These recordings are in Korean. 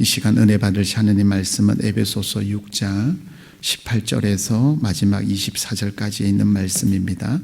이 시간 은혜 받으시 하느님 말씀은 에베소서 6장 18절에서 마지막 24절까지 있는 말씀입니다.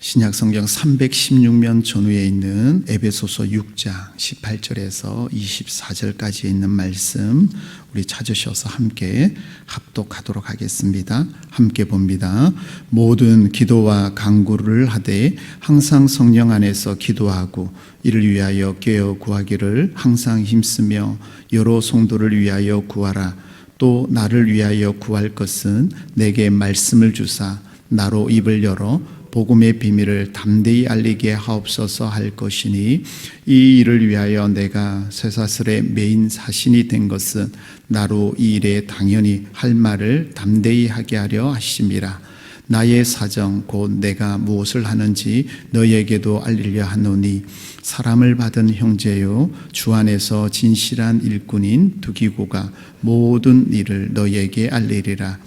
신약 성경 316면 전후에 있는 에베소서 6장 18절에서 24절까지 있는 말씀 우리 찾으셔서 함께 합독하도록 하겠습니다. 함께 봅니다. 모든 기도와 간구를 하되 항상 성령 안에서 기도하고 이를 위하여 깨어 구하기를 항상 힘쓰며 여러 성도를 위하여 구하라. 또 나를 위하여 구할 것은 내게 말씀을 주사 나로 입을 열어 복음의 비밀을 담대히 알리게 하옵소서 할 것이니 이 일을 위하여 내가 쇠사슬의 메인 사신이 된 것은 나로 이 일에 당연히 할 말을 담대히 하게 하려 하심이라. 나의 사정 곧 내가 무엇을 하는지 너에게도 알리려 하노니 사람을 받은 형제요 주 안에서 진실한 일꾼인 두기고가 모든 일을 너에게 알리리라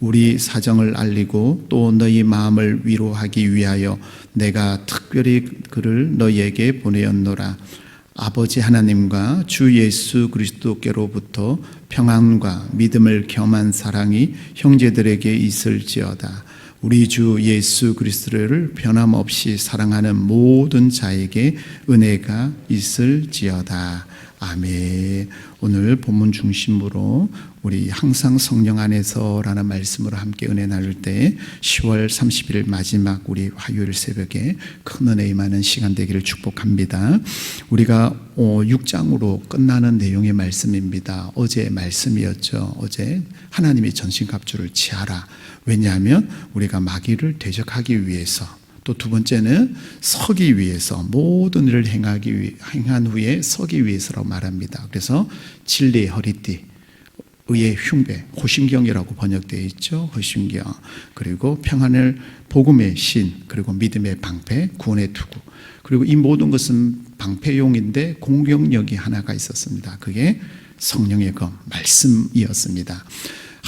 우리 사정을 알리고 또 너희 마음을 위로하기 위하여 내가 특별히 그를 너희에게 보내었노라. 아버지 하나님과 주 예수 그리스도께로부터 평안과 믿음을 겸한 사랑이 형제들에게 있을지어다. 우리 주 예수 그리스도를 변함없이 사랑하는 모든 자에게 은혜가 있을지어다. 아멘. 오늘 본문 중심으로 우리 항상 성령 안에서라는 말씀으로 함께 은혜 나눌 때 10월 30일 마지막 우리 화요일 새벽에 큰 은혜 임하는 시간 되기를 축복합니다. 우리가 6장으로 끝나는 내용의 말씀입니다. 어제 말씀이었죠. 어제 하나님의 전신갑주를 취하라. 왜냐하면 우리가 마귀를 대적하기 위해서 또 두 번째는 서기 위해서 모든 일을 행하기 위, 행한 후에 서기 위해서라고 말합니다. 그래서 진리의 허리띠, 의의 흉배, 호신경이라고 번역되어 있죠. 호신경. 그리고 평안을 복음의 신, 그리고 믿음의 방패, 구원의 투구. 그리고 이 모든 것은 방패용인데 공격력이 하나가 있었습니다. 그게 성령의 검, 말씀이었습니다.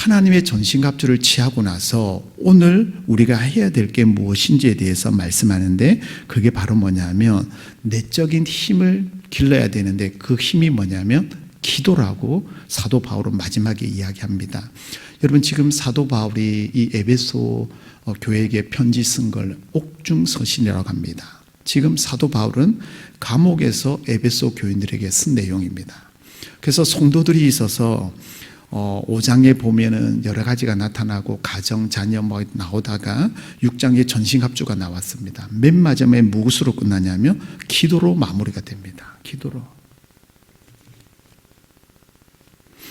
하나님의 전신갑주를 취하고 나서 오늘 우리가 해야 될 게 무엇인지에 대해서 말씀하는데 그게 바로 뭐냐면 내적인 힘을 길러야 되는데 그 힘이 뭐냐면 기도라고 사도 바울은 마지막에 이야기합니다. 여러분 지금 사도 바울이 이 에베소 어, 교회에게 편지 쓴 걸 옥중서신이라고 합니다. 지금 사도 바울은 감옥에서 에베소 교인들에게 쓴 내용입니다. 그래서 성도들이 있어서 어, 5장에 보면은 여러 가지가 나타나고 가정, 자녀 뭐 나오다가 6장에 전신합주가 나왔습니다. 맨 마지막에 무엇으로 끝나냐면 기도로 마무리가 됩니다. 기도로.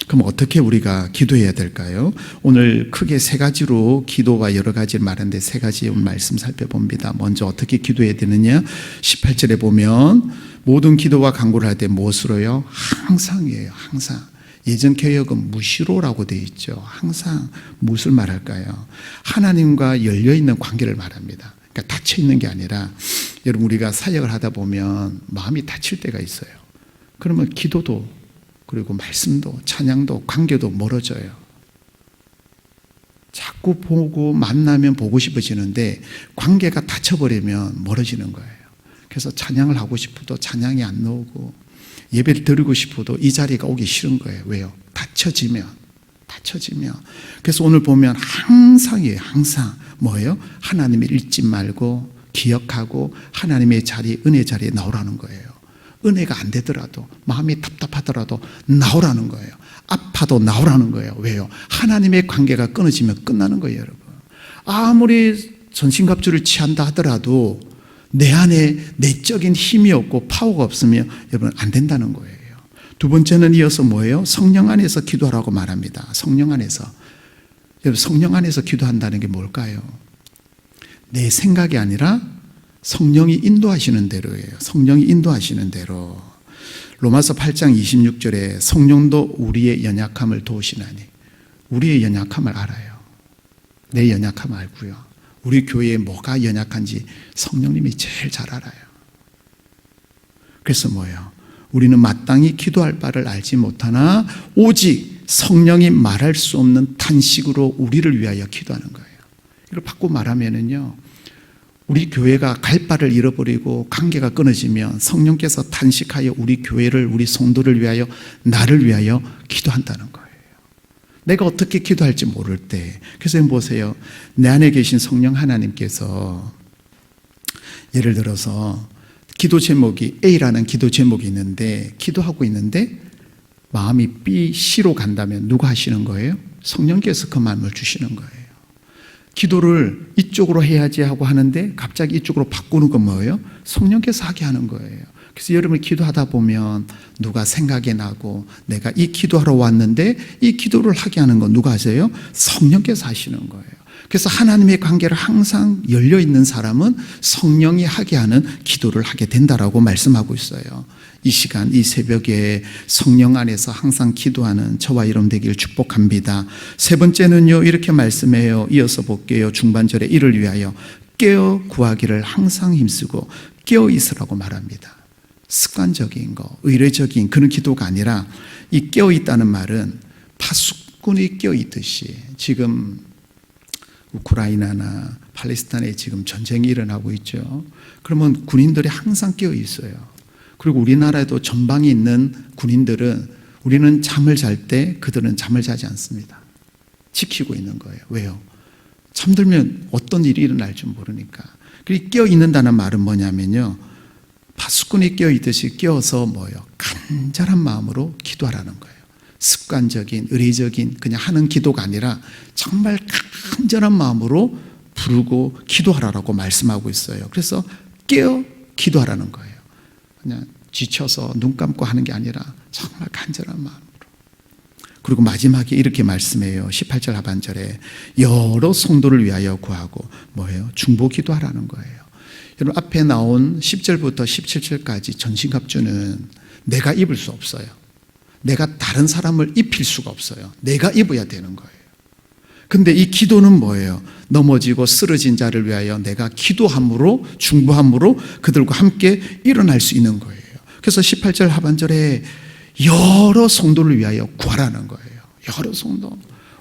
그럼 어떻게 우리가 기도해야 될까요? 오늘 크게 세 가지로 기도가 여러 가지를 말하는데 세 가지 말씀 살펴봅니다. 먼저 어떻게 기도해야 되느냐? 18절에 보면 모든 기도와 간구를 할 때 무엇으로요? 항상이에요. 항상. 예전 개혁은 무시로라고 되어 있죠. 항상 무엇을 말할까요? 하나님과 열려 있는 관계를 말합니다. 그러니까 닫혀 있는 게 아니라 여러분 우리가 사역을 하다 보면 마음이 닫힐 때가 있어요. 그러면 기도도 그리고 말씀도 찬양도 관계도 멀어져요. 자꾸 보고 만나면 보고 싶어지는데 관계가 닫혀버리면 멀어지는 거예요. 그래서 찬양을 하고 싶어도 찬양이 안 나오고 예배를 드리고 싶어도 이 자리가 오기 싫은 거예요. 왜요? 닫혀지면 닫혀지면 그래서 오늘 보면 항상이에요. 항상 뭐예요? 하나님을 잊지 말고 기억하고 하나님의 자리 은혜 자리에 나오라는 거예요. 은혜가 안 되더라도 마음이 답답하더라도 나오라는 거예요. 아파도 나오라는 거예요. 왜요? 하나님의 관계가 끊어지면 끝나는 거예요, 여러분. 아무리 전신갑주를 취한다 하더라도 내 안에 내적인 힘이 없고 파워가 없으면 여러분 안 된다는 거예요. 두 번째는 이어서 뭐예요? 성령 안에서 기도하라고 말합니다. 성령 안에서. 여러분 성령 안에서 기도한다는 게 뭘까요? 내 생각이 아니라 성령이 인도하시는 대로예요. 성령이 인도하시는 대로. 로마서 8장 26절에 성령도 우리의 연약함을 도우시나니 우리의 연약함을 알아요. 내 연약함 알고요. 우리 교회에 뭐가 연약한지 성령님이 제일 잘 알아요. 그래서 뭐예요? 우리는 마땅히 기도할 바를 알지 못하나 오직 성령이 말할 수 없는 탄식으로 우리를 위하여 기도하는 거예요. 이걸 바꿔 말하면은요. 우리 교회가 갈 바를 잃어버리고 관계가 끊어지면 성령께서 탄식하여 우리 교회를 우리 성도를 위하여 나를 위하여 기도한다는 거예요. 내가 어떻게 기도할지 모를 때 그래서 보세요. 내 안에 계신 성령 하나님께서 예를 들어서 기도 제목이 A라는 기도 제목이 있는데 기도하고 있는데 마음이 B, C로 간다면 누가 하시는 거예요? 성령께서 그 마음을 주시는 거예요. 기도를 이쪽으로 해야지 하고 하는데 갑자기 이쪽으로 바꾸는 건 뭐예요? 성령께서 하게 하는 거예요. 그래서 여러분이 기도하다 보면 누가 생각이 나고 내가 이 기도하러 왔는데 이 기도를 하게 하는 건 누가 하세요? 성령께서 하시는 거예요. 그래서 하나님의 관계를 항상 열려 있는 사람은 성령이 하게 하는 기도를 하게 된다라고 말씀하고 있어요. 이 시간, 이 새벽에 성령 안에서 항상 기도하는 저와 여러분 되기를 축복합니다. 세 번째는요, 이렇게 말씀해요. 이어서 볼게요. 중반절에 이를 위하여 깨어 구하기를 항상 힘쓰고 깨어 있으라고 말합니다. 습관적인 거, 의례적인 그런 기도가 아니라 이 깨어 있다는 말은 파수꾼이 깨어 있듯이 지금 우크라이나나 팔레스타인에 지금 전쟁이 일어나고 있죠. 그러면 군인들이 항상 깨어 있어요. 그리고 우리나라에도 전방에 있는 군인들은 우리는 잠을 잘 때 그들은 잠을 자지 않습니다. 지키고 있는 거예요. 왜요? 잠들면 어떤 일이 일어날 줄 모르니까. 그리고 깨어 있는다는 말은 뭐냐면요. 파수꾼이 깨어 있듯이 깨어서 뭐요? 간절한 마음으로 기도하라는 거예요. 습관적인, 의례적인 그냥 하는 기도가 아니라 정말 간절한 마음으로 부르고 기도하라라고 말씀하고 있어요. 그래서 깨어 기도하라는 거예요. 그냥 지쳐서 눈 감고 하는 게 아니라 정말 간절한 마음으로. 그리고 마지막에 이렇게 말씀해요. 18절 하반절에 여러 성도를 위하여 구하고 뭐예요? 중보 기도하라는 거예요. 여러분 앞에 나온 10절부터 17절까지 전신갑주는 내가 입을 수 없어요. 내가 다른 사람을 입힐 수가 없어요. 내가 입어야 되는 거예요. 근데 이 기도는 뭐예요? 넘어지고 쓰러진 자를 위하여 내가 기도함으로 중보함으로 그들과 함께 일어날 수 있는 거예요. 그래서 18절 하반절에 여러 성도를 위하여 구하라는 거예요. 여러 성도.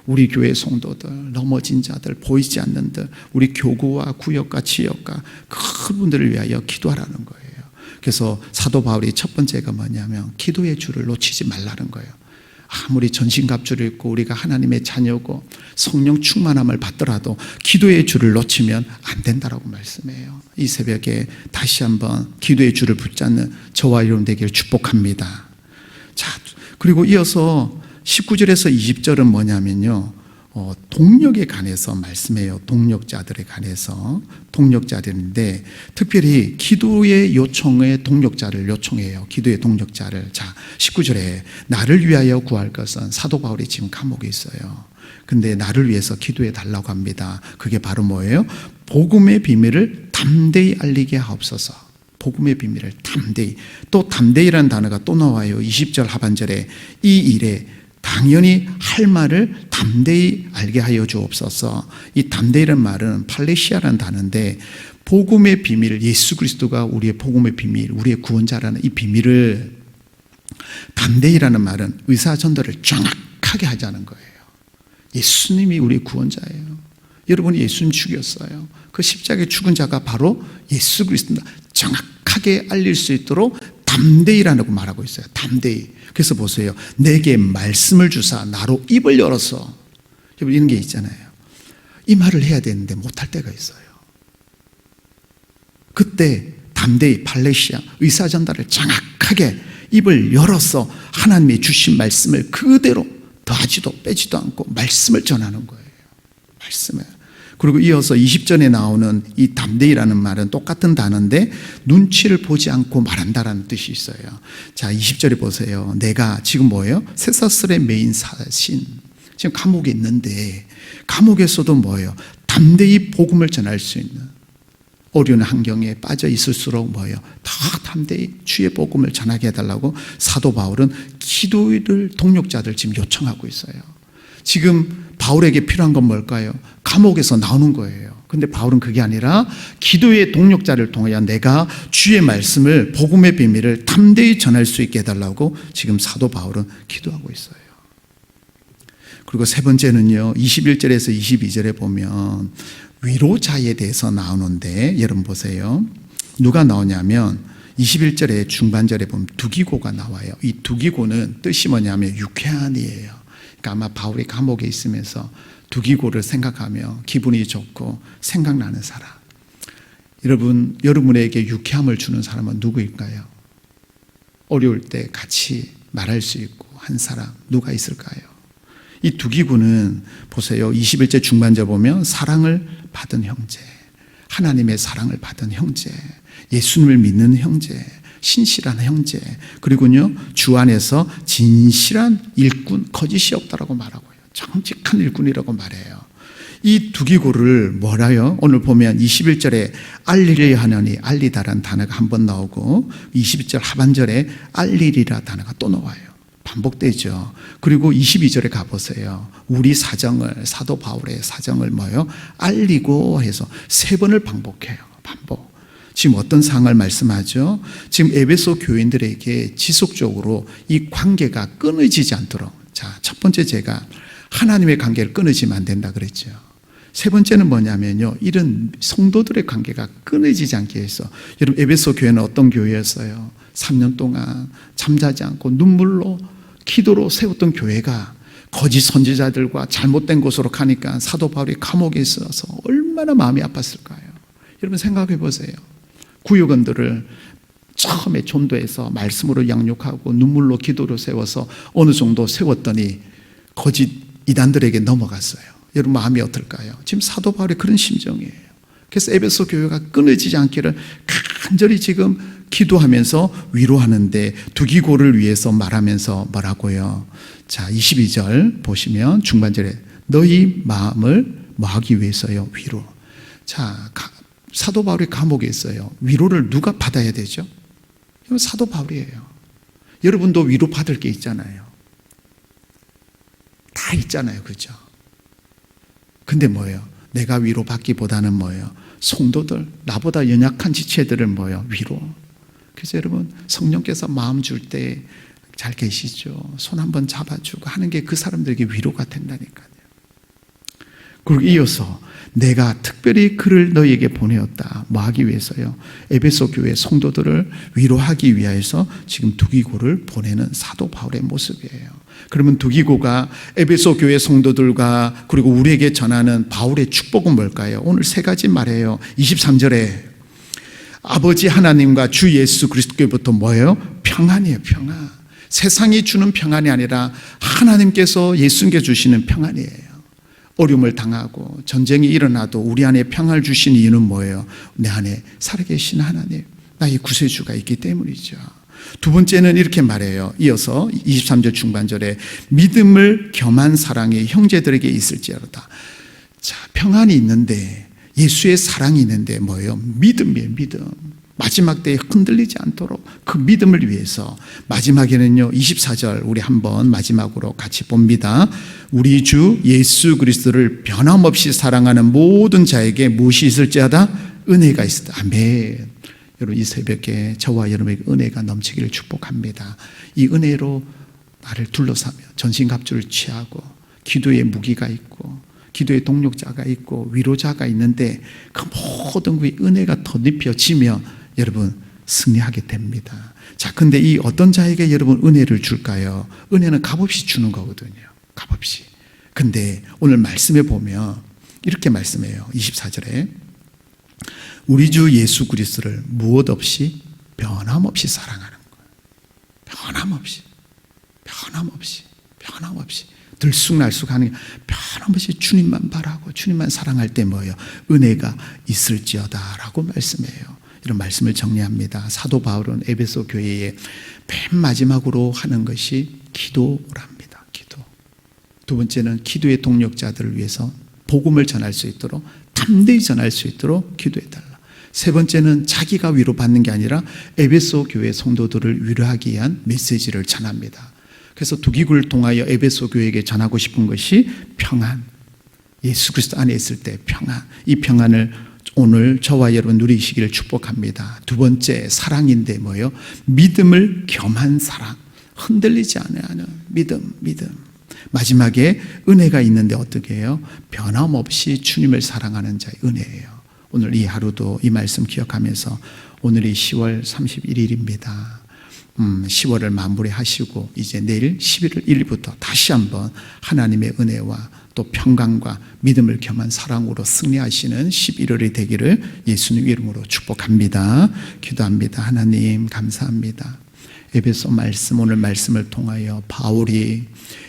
우리 교회 성도들, 넘어진 자들, 보이지 않는 들, 우리 교구와 구역과 지역과 그분들을 위하여 기도하라는 거예요. 그래서 사도 바울이 첫 번째가 뭐냐면 기도의 줄을 놓치지 말라는 거예요. 아무리 전신갑주를 입고 우리가 하나님의 자녀고 성령 충만함을 받더라도 기도의 줄을 놓치면 안 된다라고 말씀해요. 이 새벽에 다시 한번 기도의 줄을 붙잡는 저와 여러분 되기를 축복합니다. 자, 그리고 이어서 19절에서 20절은 뭐냐면요. 어, 동력에 관해서 말씀해요. 동력자들에 관해서 동력자들인데 특별히 기도의 요청의 동력자를 요청해요. 기도의 동력자를 자 19절에 나를 위하여 구할 것은 사도 바울이 지금 감옥에 있어요. 근데 나를 위해서 기도해 달라고 합니다. 그게 바로 뭐예요? 복음의 비밀을 담대히 알리게 하옵소서. 복음의 비밀을 담대히 또 담대히라는 단어가 또 나와요. 20절 하반절에 이 일에 당연히 할 말을 담대히 알게 하여 주옵소서. 이 담대히라는 말은 팔레시아라는 단어인데 복음의 비밀, 예수 그리스도가 우리의 복음의 비밀, 우리의 구원자라는 이 비밀을 담대히라는 말은 의사 전달을 정확하게 하자는 거예요. 예수님이 우리의 구원자예요. 여러분이 예수님 죽였어요. 그 십자가에 죽은 자가 바로 예수 그리스도입니다. 정확하게 알릴 수 있도록 담대히라고 말하고 있어요. 담대히. 그래서 보세요. 내게 말씀을 주사 나로 입을 열어서 이런 게 있잖아요. 이 말을 해야 되는데 못할 때가 있어요. 그때 담대히 팔레시아 의사 전달을 정확하게 입을 열어서 하나님이 주신 말씀을 그대로 더하지도 빼지도 않고 말씀을 전하는 거예요. 말씀을. 그리고 이어서 20절에 나오는 이 담대히라는 말은 똑같은 단어인데 눈치를 보지 않고 말한다라는 뜻이 있어요. 자, 20절에 보세요. 내가 지금 뭐예요? 쇠사슬의 메인 사신. 지금 감옥에 있는데 감옥에서도 뭐예요? 담대히 복음을 전할 수 있는 어려운 환경에 빠져 있을수록 뭐예요? 더 담대히 주의 복음을 전하게 해달라고 사도 바울은 기도를 동력자들 지금 요청하고 있어요. 지금 바울에게 필요한 건 뭘까요? 감옥에서 나오는 거예요. 근데 바울은 그게 아니라 기도의 동력자를 통하여 내가 주의 말씀을 복음의 비밀을 담대히 전할 수 있게 해달라고 지금 사도 바울은 기도하고 있어요. 그리고 세 번째는요, 21절에서 22절에 보면 위로자에 대해서 나오는데 여러분 보세요. 누가 나오냐면 21절에 중반절에 보면 두기고가 나와요. 이 두기고는 뜻이 뭐냐면 유쾌한이에요. 그러니까 아마 바울이 감옥에 있으면서 두기고를 생각하며 기분이 좋고 생각나는 사람. 여러분, 여러분에게 유쾌함을 주는 사람은 누구일까요? 어려울 때 같이 말할 수 있고 한 사람 누가 있을까요? 이 두기구는 보세요. 21절 중반절 보면 사랑을 받은 형제, 하나님의 사랑을 받은 형제, 예수님을 믿는 형제, 신실한 형제, 그리고요 주 안에서 진실한 일꾼, 거짓이 없다라고 말하고요. 정직한 일꾼이라고 말해요. 이 두기고를 뭐라요? 오늘 보면 21절에 알리려 하느니 알리다란 단어가 한 번 나오고 22절 하반절에 알리리라 단어가 또 나와요. 반복되죠. 그리고 22절에 가보세요. 우리 사정을, 사도 바울의 사정을 뭐요? 알리고 해서 세 번을 반복해요. 반복. 지금 어떤 상황을 말씀하죠? 지금 에베소 교인들에게 지속적으로 이 관계가 끊어지지 않도록. 자, 첫 번째 제가 하나님의 관계를 끊어지면 안 된다 그랬죠. 세 번째는 뭐냐면요. 이런 성도들의 관계가 끊어지지 않게 해서 여러분 에베소 교회는 어떤 교회였어요? 3년 동안 잠자지 않고 눈물로 기도로 세웠던 교회가 거짓 선지자들과 잘못된 곳으로 가니까 사도 바울이 감옥에 있어서 얼마나 마음이 아팠을까요? 여러분 생각해 보세요. 구역원들을 처음에 전도해서 말씀으로 양육하고 눈물로 기도로 세워서 어느 정도 세웠더니 거짓 이단들에게 넘어갔어요. 여러분 마음이 어떨까요? 지금 사도 바울이 그런 심정이에요. 그래서 에베소 교회가 끊어지지 않기를 간절히 지금 기도하면서 위로하는데 두기고를 위해서 말하면서 뭐라고요? 자, 22절 보시면 중반절에 너희 마음을 뭐 하기 위해서요? 위로. 자, 가- 사도 바울이 감옥에 있어요. 위로를 누가 받아야 되죠? 사도 바울이에요. 여러분도 위로 받을 게 있잖아요. 다 있잖아요. 그죠? 근데 뭐예요? 내가 위로 받기보다는 뭐예요? 성도들, 나보다 연약한 지체들을 뭐예요? 위로. 그래서 여러분, 성령께서 마음 줄 때 잘 계시죠? 손 한번 잡아주고 하는 게 그 사람들에게 위로가 된다니까요. 그리고 이어서 내가 특별히 그를 너희에게 보내었다. 뭐 하기 위해서요? 에베소 교회 성도들을 위로하기 위하여서 지금 두기고를 보내는 사도 바울의 모습이에요. 그러면 두기고가 에베소 교회 성도들과 그리고 우리에게 전하는 바울의 축복은 뭘까요? 오늘 세 가지 말해요. 23절에 아버지 하나님과 주 예수 그리스도께부터 뭐예요? 평안이에요, 평안. 세상이 주는 평안이 아니라 하나님께서 예수님께 주시는 평안이에요. 어려움을 당하고 전쟁이 일어나도 우리 안에 평안을 주신 이유는 뭐예요? 내 안에 살아계신 하나님, 나의 구세주가 있기 때문이죠. 두 번째는 이렇게 말해요. 이어서 23절 중반절에 믿음을 겸한 사랑이 형제들에게 있을지어다. 자, 평안이 있는데 예수의 사랑이 있는데 뭐예요? 믿음이에요, 믿음. 마지막 때에 흔들리지 않도록 그 믿음을 위해서 마지막에는요 24절 우리 한번 마지막으로 같이 봅니다. 우리 주 예수 그리스도를 변함없이 사랑하는 모든 자에게 무엇이 있을지어다 은혜가 있다. 아멘. 여러분 이 새벽에 저와 여러분에게 은혜가 넘치기를 축복합니다. 이 은혜로 나를 둘러싸며 전신갑주를 취하고 기도의 무기가 있고 기도의 동력자가 있고 위로자가 있는데 그 모든 그 은혜가 덧입혀지며 여러분 승리하게 됩니다. 자, 근데 이 어떤 자에게 여러분 은혜를 줄까요? 은혜는 값없이 주는 거거든요. 값없이. 근데 오늘 말씀에 보면 이렇게 말씀해요. 24절에 우리 주 예수 그리스도를 무엇 없이 변함없이 사랑하는 거예요. 변함없이. 변함없이. 변함없이. 들쑥날쑥하는 게 변함없이 주님만 바라고 주님만 사랑할 때 뭐예요? 은혜가 있을지어다라고 말씀해요. 이런 말씀을 정리합니다. 사도 바울은 에베소 교회에 맨 마지막으로 하는 것이 기도랍니다. 기도. 두 번째는 기도의 동력자들을 위해서 복음을 전할 수 있도록 담대히 전할 수 있도록 기도해 달라. 세 번째는 자기가 위로받는 게 아니라 에베소 교회 성도들을 위로하기 위한 메시지를 전합니다. 그래서 두기구를 통하여 에베소 교회에게 전하고 싶은 것이 평안. 예수 그리스도 안에 있을 때 평안. 이 평안을 오늘 저와 여러분 누리시기를 축복합니다. 두 번째 사랑인데 뭐요? 믿음을 겸한 사랑. 흔들리지 하는 믿음, 믿음. 마지막에 은혜가 있는데 어떻게 해요? 변함없이 주님을 사랑하는 자의 은혜예요. 오늘 이 하루도 이 말씀 기억하면서 오늘이 10월 31일입니다. 음, 10월을 마무리하시고 이제 내일 11월 1일부터 다시 한번 하나님의 은혜와 또 평강과 믿음을 겸한 사랑으로 승리하시는 11월이 되기를 예수님 이름으로 축복합니다. 기도합니다. 하나님 감사합니다. 에베소 말씀 오늘 말씀을 통하여 바울이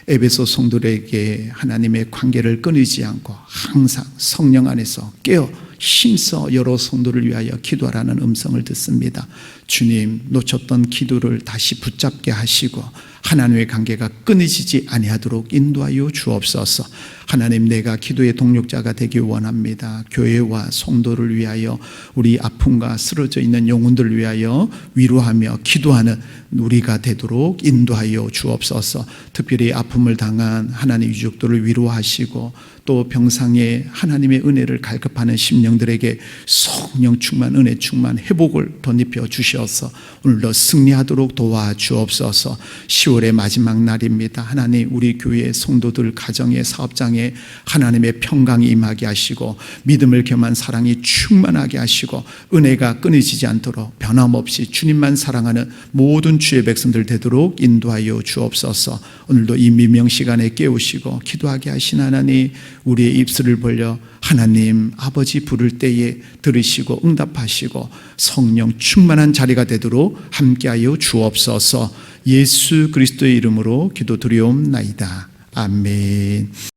에베소 성도들에게 하나님의 관계를 끊이지 않고 항상 성령 안에서 깨어 힘써 여러 성도를 위하여 기도하라는 음성을 듣습니다. 주님 놓쳤던 기도를 다시 붙잡게 하시고 하나님의 관계가 끊어지지 아니하도록 인도하여 주옵소서. 하나님 내가 기도의 동력자가 되기 원합니다. 교회와 성도를 위하여 우리 아픔과 쓰러져 있는 영혼들을 위하여 위로하며 기도하는 우리가 되도록 인도하여 주옵소서. 특별히 아픔을 당한 하나님 유족들을 위로하시고 또 병상에 하나님의 은혜를 갈급하는 심령들에게 성령 충만 은혜 충만 회복을 덧입혀 주시어서 오늘도 승리하도록 도와 주옵소서. 10월의 마지막 날입니다. 하나님 우리 교회 성도들 가정의 사업장에 하나님의 평강이 임하게 하시고 믿음을 겸한 사랑이 충만하게 하시고 은혜가 끊어지지 않도록 변함없이 주님만 사랑하는 모든 주의 백성들 되도록 인도하여 주옵소서. 오늘도 이 미명 시간에 깨우시고 기도하게 하신 하나님 우리의 입술을 벌려 하나님 아버지 부를 때에 들으시고 응답하시고 성령 충만한 자리가 되도록 함께하여 주옵소서. 예수 그리스도의 이름으로 기도 드리옵나이다. 아멘.